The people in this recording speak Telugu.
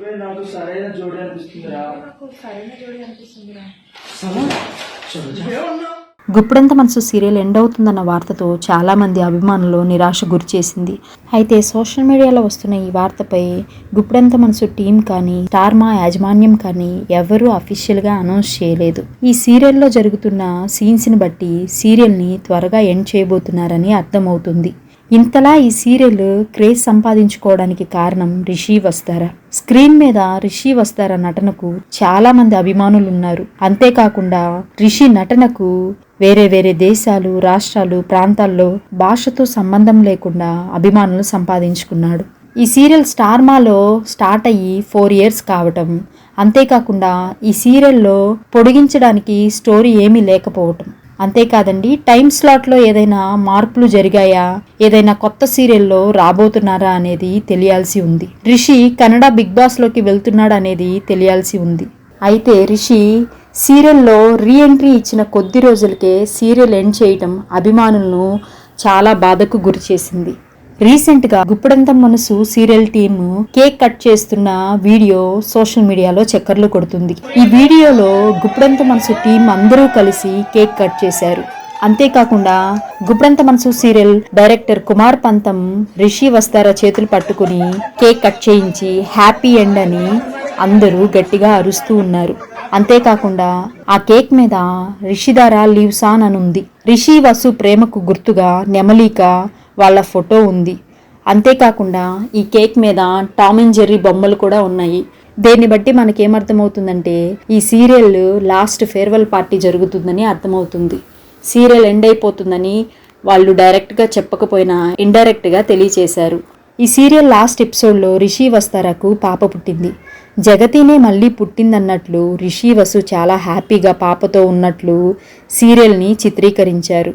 నువ్వే నాకు సరైన జోడి అనిపిస్తుందిరా. నాకు సరైన జోడి అనిపిస్తుందిరా. గుప్పుడంత మనసు సీరియల్ ఎండ్ అవుతుందన్న వార్తతో చాలా మంది అభిమానులు నిరాశ గురిచేసింది అయితే సోషల్ మీడియాలో వస్తున్న ఈ వార్తపై గుప్పుడంత మనసు టీం కానీ స్టార్ మా యాజమాన్యం కానీ ఎవరూ అఫీషియల్గా అనౌన్స్ చేయలేదు. ఈ సీరియల్లో జరుగుతున్న సీన్స్ని బట్టి సీరియల్ని త్వరగా ఎండ్ చేయబోతున్నారని అర్థమవుతుంది. ఇంతలా ఈ సీరియల్ క్రేజ్ సంపాదించుకోవడానికి కారణం రిషి వస్తారా? స్క్రీన్ మీద రిషి వస్తారా నటనకు చాలా మంది అభిమానులు ఉన్నారు అంతేకాకుండా రిషి నటనకు వేరే వేరే దేశాలు రాష్ట్రాలు ప్రాంతాల్లో భాషతో సంబంధం లేకుండా అభిమానులు సంపాదించుకున్నాడు. ఈ సీరియల్ స్టార్మాలో స్టార్ట్ అయ్యి ఫోర్ ఇయర్స్ కావటం అంతేకాకుండా ఈ సీరియల్లో పొడిగించడానికి స్టోరీ ఏమీ లేకపోవటం. అంతేకాదండి టైం స్లాట్లో ఏదైనా మార్పులు జరిగాయా? ఏదైనా కొత్త సీరియల్లో రాబోతున్నారా అనేది తెలియాల్సి ఉంది. రిషి కన్నడ బిగ్ బాస్లోకి వెళ్తున్నాడు అనేది తెలియాల్సి ఉంది. అయితే రిషి సీరియల్లో రీ ఎంట్రీ ఇచ్చిన కొద్ది రోజులకే సీరియల్ ఎండ్ చేయటం అభిమానులను చాలా బాధకు గురిచేసింది. రీసెంట్గా గుప్పడంతం మనసు సీరియల్ టీమ్ కేక్ కట్ చేస్తున్న వీడియో సోషల్ మీడియాలో చక్కర్లు కొడుతుంది. ఈ వీడియోలో గుప్పడంత మనసు టీం అందరూ కలిసి కేక్ కట్ చేశారు. అంతేకాకుండా గుప్పడంత మనసు సీరియల్ డైరెక్టర్ కుమార్ పంతం రిషి వస్తారా చేతులు పట్టుకుని కేక్ కట్ చేయించి హ్యాపీ ఎండ్ అని అందరూ గట్టిగా అరుస్తూ ఉన్నారు. అంతేకాకుండా ఆ కేక్ మీద రిషిదారా లీవ్సాన్ అనుంది అని ఉంది రిషి వసు ప్రేమకు గుర్తుగా నెమలిక వాళ్ళ ఫోటో ఉంది. అంతేకాకుండా ఈ కేక్ మీద టామ్ అండ్ జెర్రీ బొమ్మలు కూడా ఉన్నాయి. దీన్ని బట్టి మనకేమర్థమవుతుందంటే ఈ సీరియల్ లాస్ట్ ఫేర్వెల్ పార్టీ జరుగుతుందని అర్థమవుతుంది. సీరియల్ ఎండ్ అయిపోతుందని వాళ్ళు డైరెక్ట్గా చెప్పకపోయినా ఇండైరెక్ట్గా తెలియచేశారు. ఈ సీరియల్ లాస్ట్ ఎపిసోడ్లో రిషి వస్తారకు పాప పుట్టింది. జగతినే మళ్ళీ పుట్టిందన్నట్లు రిషి వసు చాలా హ్యాపీగా పాపతో ఉన్నట్లు సీరియల్ని చిత్రీకరించారు.